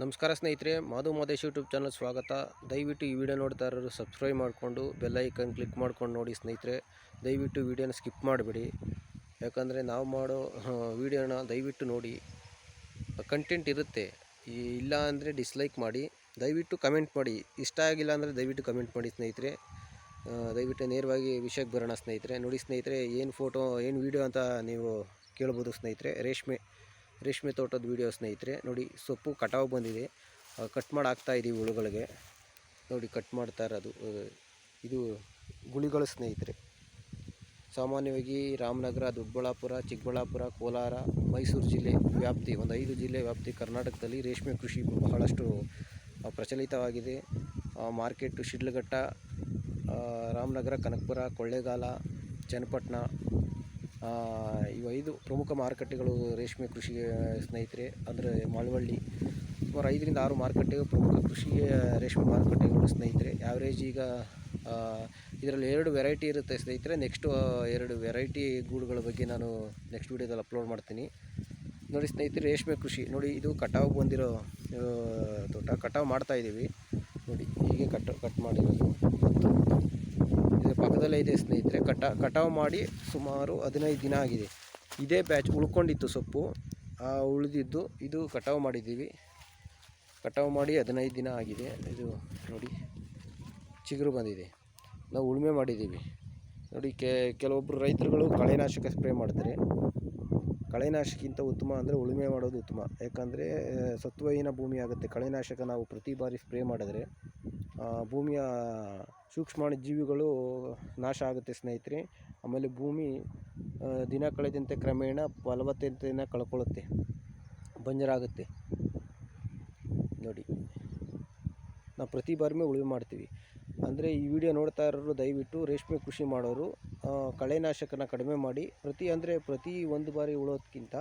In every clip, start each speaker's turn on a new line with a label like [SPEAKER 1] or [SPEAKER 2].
[SPEAKER 1] ನಮಸ್ಕಾರ ಸ್ನೇಹಿತರೆ, Madhu Mahadesh YouTube channel ಸ್ವಾಗತ. ದಯವಿಟ್ಟು ಈ ವಿಡಿಯೋ ನೋಡ್ತಾ ಇರೋರು ಸಬ್ಸ್ಕ್ರೈಬ್ ಮಾಡಿಕೊಂಡು ಬೆಲ್ ಐಕನ್ ಕ್ಲಿಕ್ ಮಾಡ್ಕೊಂಡು ನೋಡಿ ಸ್ನೇಹಿತರೆ. ದಯವಿಟ್ಟು ವಿಡಿಯೋನ ಸ್ಕಿಪ್ ಮಾಡಬೇಡಿ. ಯಾಕಂದರೆ ನಾವು ಮಾಡೋ ವಿಡಿಯೋನ ದಯವಿಟ್ಟು ನೋಡಿ. ಕಂಟೆಂಟ್ ಇರುತ್ತೆ. ಇಲ್ಲ ಅಂದರೆ ಡಿಸ್ಲೈಕ್ ಮಾಡಿ. ದಯವಿಟ್ಟು ಕಮೆಂಟ್ ಮಾಡಿ. ಇಷ್ಟ ಆಗಿಲ್ಲ ಅಂದರೆ ದಯವಿಟ್ಟು ಕಮೆಂಟ್ ಮಾಡಿ ಸ್ನೇಹಿತರೆ. ದಯವಿಟ್ಟು ನೇರವಾಗಿ ವಿಷಯಕ್ಕೆ ಬರೋಣ ಸ್ನೇಹಿತರೆ. ನೋಡಿ ಸ್ನೇಹಿತರೆ, ಏನು ಫೋಟೋ ಏನು ವಿಡಿಯೋ ಅಂತ ನೀವು ಕೇಳ್ಬೋದು ಸ್ನೇಹಿತರೆ. ರೇಷ್ಮೆ ರೇಷ್ಮೆ ತೋಟದ ವೀಡಿಯೋ ಸ್ನೇಹಿತರೆ, ನೋಡಿ ಸೊಪ್ಪು ಕಟಾವು ಬಂದಿದೆ. ಕಟ್ ಮಾಡಿ ಹಾಕ್ತಾ ಇದ್ದೀವಿ ಹುಳುಗಳಿಗೆ. ನೋಡಿ ಕಟ್ ಮಾಡ್ತಾ ಇರೋದು ಇದು ಗುಳಿಗಳು ಸ್ನೇಹಿತರೆ. ಸಾಮಾನ್ಯವಾಗಿ ರಾಮನಗರ, ದೊಡ್ಡಬಳ್ಳಾಪುರ, ಚಿಕ್ಕಬಳ್ಳಾಪುರ, ಕೋಲಾರ, ಮೈಸೂರು ಜಿಲ್ಲೆ ವ್ಯಾಪ್ತಿ, ಒಂದು ಐದು ಜಿಲ್ಲೆ ವ್ಯಾಪ್ತಿ ಕರ್ನಾಟಕದಲ್ಲಿ ರೇಷ್ಮೆ ಕೃಷಿ ಬಹಳಷ್ಟು ಪ್ರಚಲಿತವಾಗಿದೆ. ಮಾರ್ಕೆಟು ಶಿಡ್ಲಘಟ್ಟ ರಾಮನಗರ, ಕನಕಪುರ, ಕೊಳ್ಳೇಗಾಲ, ಚನ್ನಪಟ್ಟಣ ಇವು ಐದು ಪ್ರಮುಖ ಮಾರುಕಟ್ಟೆಗಳು ರೇಷ್ಮೆ ಕೃಷಿಗೆ ಸ್ನೇಹಿತರೆ, ಅಂದರೆ ಮಳವಳ್ಳಿ. ಸುಮಾರು ಐದರಿಂದ ಆರು ಮಾರುಕಟ್ಟೆಗಳು ಪ್ರಮುಖ ಕೃಷಿಗೆ, ರೇಷ್ಮೆ ಮಾರುಕಟ್ಟೆಗಳು ಸ್ನೇಹಿತರೆ. ಆ್ಯಾವ್ರೇಜ್ ಈಗ ಇದರಲ್ಲಿ ಎರಡು ವೆರೈಟಿ ಇರುತ್ತೆ ಸ್ನೇಹಿತರೆ. ನೆಕ್ಸ್ಟು ಎರಡು ವೆರೈಟಿ ಗೂಡುಗಳ ಬಗ್ಗೆ ನಾನು ನೆಕ್ಸ್ಟ್ ವೀಡಿಯೋದಲ್ಲಿ ಅಪ್ಲೋಡ್ ಮಾಡ್ತೀನಿ. ನೋಡಿ ಸ್ನೇಹಿತರೆ, ರೇಷ್ಮೆ ಕೃಷಿ. ನೋಡಿ, ಇದು ಕಟಾವು ಬಂದಿರೋ ತೋಟ. ಕಟಾವು ಮಾಡ್ತಾಯಿದ್ದೀವಿ ನೋಡಿ, ಹೀಗೆ ಕಟ್ ಕಟ್ ಮಾಡಿರೋದು. ಇದು ಪಕ್ಕದಲ್ಲೇ ಇದೆ ಸ್ನೇಹಿತರೆ. ಕಟ, ಕಟಾವು ಮಾಡಿ ಸುಮಾರು ಹದಿನೈದು ದಿನ ಆಗಿದೆ. ಇದೇ ಬ್ಯಾಚ್ ಉಳ್ಕೊಂಡಿತ್ತು ಸೊಪ್ಪು. ಆ, ಉಳಿದಿದ್ದು ಇದು ಕಟಾವು ಮಾಡಿದ್ದೀವಿ. ಕಟಾವು ಮಾಡಿ ಹದಿನೈದು ದಿನ ಆಗಿದೆ. ಇದು ನೋಡಿ, ಚಿಗುರು ಬಂದಿದೆ. ನಾವು ಉಳುಮೆ ಮಾಡಿದ್ದೀವಿ. ನೋಡಿ ಕೆಲವೊಬ್ಬರು ರೈತರುಗಳು ಕಳೆನಾಶಕ ಸ್ಪ್ರೇ ಮಾಡ್ತಾರೆ. ಕಳೆನಾಶಕ್ಕಿಂತ ಉತ್ತಮ ಅಂದರೆ ಉಳುಮೆ ಮಾಡೋದು ಉತ್ತಮ. ಯಾಕಂದರೆ, ಸತ್ವಹೀನ ಭೂಮಿ ಆಗುತ್ತೆ ಕಳೆನಾಶಕ ನಾವು ಪ್ರತಿ ಬಾರಿ ಸ್ಪ್ರೇ ಮಾಡಿದ್ರೆ ಭೂಮಿಯ ಸೂಕ್ಷ್ಮಾಣು ಜೀವಿಗಳು ನಾಶ ಆಗುತ್ತೆ ಸ್ನೇಹಿತರೆ. ಆಮೇಲೆ ಭೂಮಿ ದಿನ ಕಳೆದಂತೆ ಕ್ರಮೇಣ ಫಲವತ್ತತೆಯನ್ನು ಕಳ್ಕೊಳ್ಳುತ್ತೆ. ಬಂಜರಾಗುತ್ತೆ. ನೋಡಿ, ನಾವು ಪ್ರತಿ ಬಾರಿಯೂ ಉಳುಮೆ ಮಾಡ್ತೀವಿ. ಅಂದರೆ ಈ ವಿಡಿಯೋ ನೋಡ್ತಾ ಇರೋರು ದಯವಿಟ್ಟು ರೇಷ್ಮೆ ಕೃಷಿ ಮಾಡೋರು ಕಳೆನಾಶಕನ ಕಡಿಮೆ ಮಾಡಿ, ಪ್ರತಿ, ಅಂದರೆ ಪ್ರತಿ ಒಂದು ಬಾರಿ ಉಳೋದಕ್ಕಿಂತ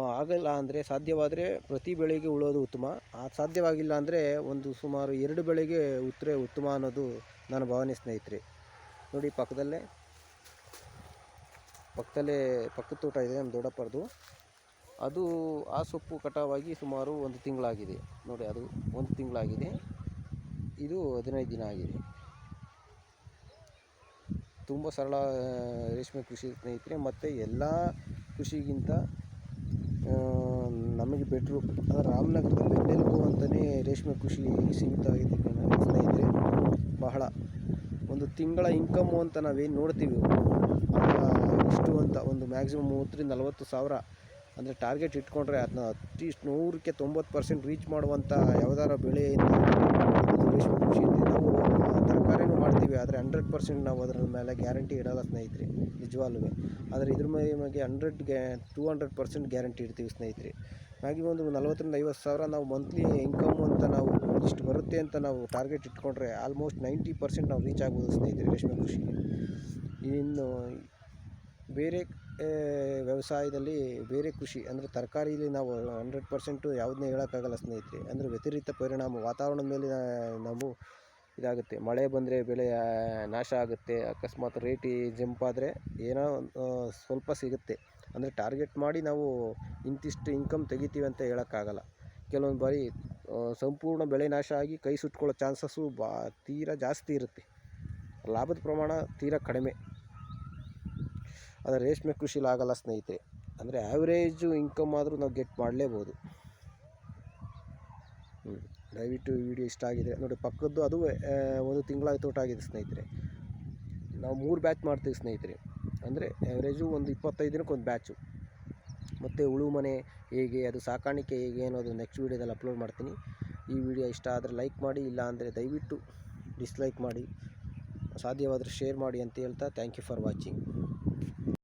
[SPEAKER 1] ಆಗಲ್ಲ ಅಂದರೆ ಸಾಧ್ಯವಾದರೆ ಪ್ರತಿ ಬೆಳೆಗೆ ಉಳೋದು ಉತ್ತಮ. ಆ, ಸಾಧ್ಯವಾಗಿಲ್ಲ ಅಂದರೆ ಒಂದು ಸುಮಾರು ಎರಡು ಬೆಳೆಗೆ ಉತ್ತರೆ ಉತ್ತಮ ಅನ್ನೋದು ನನ್ನ ಭಾವನೆ ಸ್ನೇಹಿತರೆ. ನೋಡಿ, ಪಕ್ಕದಲ್ಲೇ ಪಕ್ಕದಲ್ಲೇ ಪಕ್ಕದ ತೋಟ ಇದೆ, ನಮ್ಮ ದೊಡ್ಡಪ್ಪರದು. ಅದು ಆ ಸೊಪ್ಪು ಕಟಾವಾಗಿ ಸುಮಾರು ಒಂದು ತಿಂಗಳಾಗಿದೆ. ನೋಡಿ, ಅದು ಒಂದು ತಿಂಗಳಾಗಿದೆ. ಇದು ಹದಿನೈದು ದಿನ ಆಗಿದೆ. ತುಂಬ ಸರಳ ರೇಷ್ಮೆ ಕೃಷಿ ಸ್ನೇಹಿತರೆ. ಮತ್ತು ಎಲ್ಲ ಕೃಷಿಗಿಂತ ನಮಗೆ ಬೆಟ್ರು ಅಂದರೆ ರಾಮನಗರದ ಬೆನ್ನೆಲುಬು ಅಂತಲೇ ರೇಷ್ಮೆ ಕೃಷಿ ಸೀಮಿತ ಆಗಿದೆ ಸ್ನೇಹಿತರೆ. ಬಹಳ ಒಂದು ತಿಂಗಳ ಇನ್ಕಮ್ಮು ಅಂತ ನಾವೇನು ನೋಡ್ತೀವಿ. ಇಷ್ಟು ಅಂತ ಒಂದು ಮ್ಯಾಕ್ಸಿಮಮ್ ಮೂವತ್ತರಿಂದ ನಲವತ್ತು ಸಾವಿರ ಅಂದರೆ ಟಾರ್ಗೆಟ್ ಇಟ್ಕೊಂಡ್ರೆ ಅದನ್ನ ಅಟ್ಲೀಸ್ಟ್ ನೂರಕ್ಕೆ ತೊಂಬತ್ತು ಪರ್ಸೆಂಟ್ ರೀಚ್ ಮಾಡುವಂಥ ಯಾವ್ದಾರ ಅದು ರೇಷ್ಮೆ ಕೃಷಿ ಅಂತ ನಾವು ತರಕಾರಿನೂ ಮಾಡ್ತೀವಿ, ಆದರೆ ಹಂಡ್ರೆಡ್ ಪರ್ಸೆಂಟ್ ನಾವು ಅದರ ಮೇಲೆ ಗ್ಯಾರಂಟಿ ಇಡಲ್ಲ ಸ್ನೇಹಿತರೆ ನಿಜವಾಗ್ಲೂ ಆದರೆ ಇದ್ರ ಮೇಲೆ ಹಂಡ್ರೆಡ್ ಗ್ಯಾ ಟೂ ಹಂಡ್ರೆಡ್ ಪರ್ಸೆಂಟ್ ಗ್ಯಾರಂಟಿ ಇಡ್ತೀವಿ ಸ್ನೇಹಿತರೆ. ಹಾಗೆ ಒಂದು ನಲ್ವತ್ತರಿಂದ ಐವತ್ತು ಸಾವಿರ ನಾವು ಮಂತ್ಲಿ ಇನ್ಕಮ್ ಅಂತ ನಾವು ಇಷ್ಟು ಬರುತ್ತೆ ಅಂತ ನಾವು ಟಾರ್ಗೆಟ್ ಇಟ್ಕೊಂಡ್ರೆ ಆಲ್ಮೋಸ್ಟ್ ನೈಂಟಿ ಪರ್ಸೆಂಟ್ ನಾವು ರೀಚ್ ಆಗ್ಬೋದು ಸ್ನೇಹಿತರೆ ರೇಷ್ಮೆ ಕೃಷಿಗೆ. ಇನ್ನು ಬೇರೆ ವ್ಯವಸಾಯದಲ್ಲಿ ಬೇರೆ ಕೃಷಿ ಅಂದರೆ ತರಕಾರಿಲಿ ನಾವು ಹಂಡ್ರೆಡ್ ಪರ್ಸೆಂಟು ಯಾವುದನ್ನೇ ಹೇಳೋಕ್ಕಾಗಲ್ಲ ಸ್ನೇಹಿತರೆ. ಅಂದರೆ ವ್ಯತಿರಿಕ್ತ ಪರಿಣಾಮ ವಾತಾವರಣದ ಮೇಲೆ ನಾವು ಇದಾಗುತ್ತೆ. ಮಳೆ ಬಂದರೆ ಬೆಳೆ ನಾಶ ಆಗುತ್ತೆ. ಅಕಸ್ಮಾತ್ ರೇಟ್ ಜಂಪ್ ಆದರೆ ಏನೋ ಸ್ವಲ್ಪ ಸಿಗುತ್ತೆ. ಅಂದರೆ ಟಾರ್ಗೆಟ್ ಮಾಡಿ ನಾವು ಇಂತಿಷ್ಟು ಇನ್ಕಮ್ ತೆಗಿತೀವಿ ಅಂತ ಹೇಳೋಕ್ಕಾಗಲ್ಲ. ಕೆಲವೊಂದು ಬಾರಿ ಸಂಪೂರ್ಣ ಬೆಳೆ ನಾಶ ಆಗಿ ಕೈ ಸುಟ್ಕೊಳ್ಳೋ ಚಾನ್ಸಸ್ಸು ಬಾ, ತೀರ ಜಾಸ್ತಿ ಇರುತ್ತೆ. ಲಾಭದ ಪ್ರಮಾಣ ತೀರ ಕಡಿಮೆ. ಆದರೆ ರೇಷ್ಮೆ ಕೃಷಿಲಿ ಆಗಲ್ಲ ಸ್ನೇಹಿತರೆ. ಅಂದರೆ ಆ್ಯಾವ್ರೇಜು ಇನ್ಕಮ್ ಆದರೂ ನಾವು ಗೆಟ್ ಮಾಡಲೇಬೋದು. ದಯವಿಟ್ಟು ಈ ವಿಡಿಯೋ ಇಷ್ಟ ಆಗಿದೆ ನೋಡಿ ಪಕ್ಕದ್ದು ಅದು ಒಂದು ತಿಂಗಳ ತೋಟ ಆಗಿದೆ ಸ್ನೇಹಿತರೆ. ನಾವು ಮೂರು ಬ್ಯಾಚ್ ಮಾಡ್ತೀವಿ ಸ್ನೇಹಿತರೆ. ಅಂದರೆ ಆ್ಯಾವ್ರೇಜು ಒಂದು ಇಪ್ಪತ್ತೈದು ದಿನಕ್ಕೆ ಒಂದು ಬ್ಯಾಚು. ಮತ್ತು ಉಳು ಮನೆ ಹೇಗೆ, ಅದು ಸಾಕಾಣಿಕೆ ಹೇಗೆ ಅನ್ನೋದು ನೆಕ್ಸ್ಟ್ ವೀಡಿಯೋದಲ್ಲಿ ಅಪ್ಲೋಡ್ ಮಾಡ್ತೀನಿ. ಈ ವಿಡಿಯೋ ಇಷ್ಟ ಆದರೆ ಲೈಕ್ ಮಾಡಿ ಇಲ್ಲ ಅಂದರೆ ದಯವಿಟ್ಟು ಡಿಸ್ಲೈಕ್ ಮಾಡಿ, ಸಾಧ್ಯವಾದರೆ ಶೇರ್ ಮಾಡಿ ಅಂತ ಹೇಳ್ತಾ ಥ್ಯಾಂಕ್ ಯು ಫಾರ್ ವಾಚಿಂಗ್